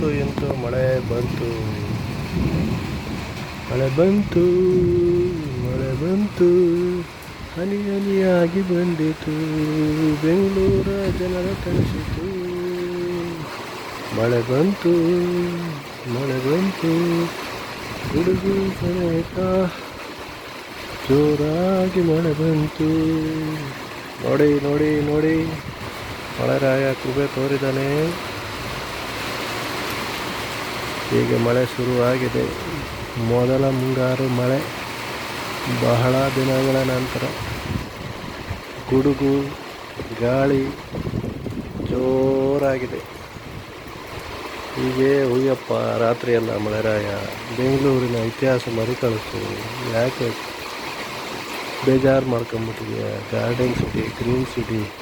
ಅಂತೂ ಎಂತು ಮಳೆ ಬಂತು. ಮಳೆ ಬಂತು ಮಳೆ ಬಂತು. ಹನಿ ಹನಿಯಾಗಿ ಬಂದಿತು. ಬೆಂಗಳೂರ ಜನರ ತರಿಸಿತು ಮಳೆ ಬಂತು ಮಳೆ ಬಂತು. ಹುಡುಗಿ ಸಮೇತ ಜೋರಾಗಿ ಮಳೆ ಬಂತು. ನೋಡಿ ನೋಡಿ ನೋಡಿ. ಮಳೆರಾಯ ಕೃಪೆ ತೋರಿದಾನೆ ಹೀಗೆ ಮಳೆ ಶುರುವಾಗಿದೆ. ಮೊದಲ ಮುಂಗಾರು ಮಳೆ. ಬಹಳ ದಿನಗಳ ನಂತರ ಗುಡುಗು, ಗಾಳಿ ಜೋರಾಗಿದೆ. ಹೀಗೆ ಹುಯ್ಯಪ್ಪ ರಾತ್ರಿಯೆಲ್ಲ ಮಳೆರಾಯ ಬೆಂಗಳೂರಿನ ಇತಿಹಾಸ ಮರಿಕಳಿಸು. ಯಾಕೆ? ಬೇಜಾರು ಮಾಡ್ಕೊಂಬಿಟ್ಟಿದೆಯಾ? ಗಾರ್ಡನ್ ಸಿಟಿ, ಗ್ರೀನ್ ಸಿಟಿ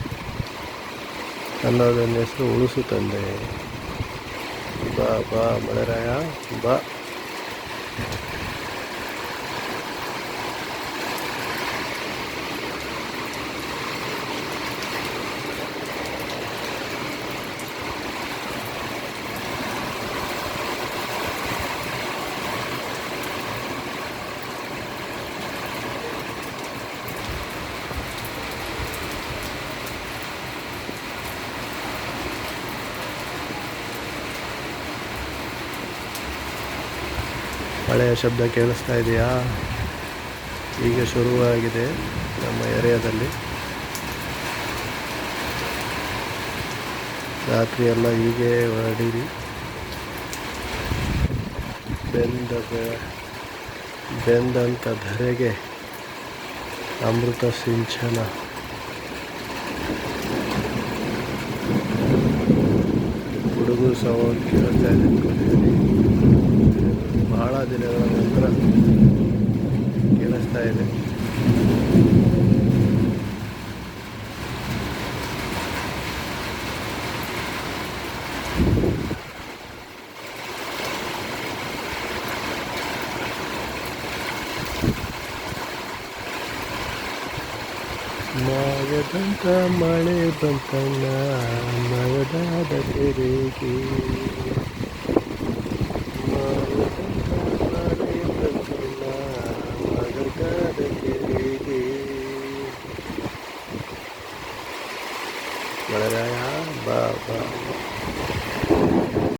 ಅನ್ನೋದನ್ನ ಹೆಸರು ಉಳಿಸು ತಂದೆ. ಬಾ ಬಾ ಮಳೆರಾಯ ಬಾ ಮಳೆಯ ಶಬ್ದ ಕೇಳಿಸ್ತಾ ಇದೆಯಾ? ಈಗ ಶುರುವಾಗಿದೆ ನಮ್ಮ ಏರಿಯಾದಲ್ಲಿ. ರಾತ್ರಿಯೆಲ್ಲ ಹೀಗೆ ಹೊರಡಿರಿ. ಬೆಂದ ಬೆಂದಂಥ ಧರೆಗೆ ಅಮೃತ ಸಿಂಚನ. ಹುಡುಗರು ಸವಾಲು ಕೇಳ್ತಾ ಇದೆ ಬಹಳ ದಿನಗಳ ನಂತರ ಕೇಳಿಸ್ತಾ ಇದೆ. ಮಾಯದಂತ ಮಳೆ ಬಂತಣ್ಣ ಮಗದಾದ ತೆರೆಗೆ വളരായ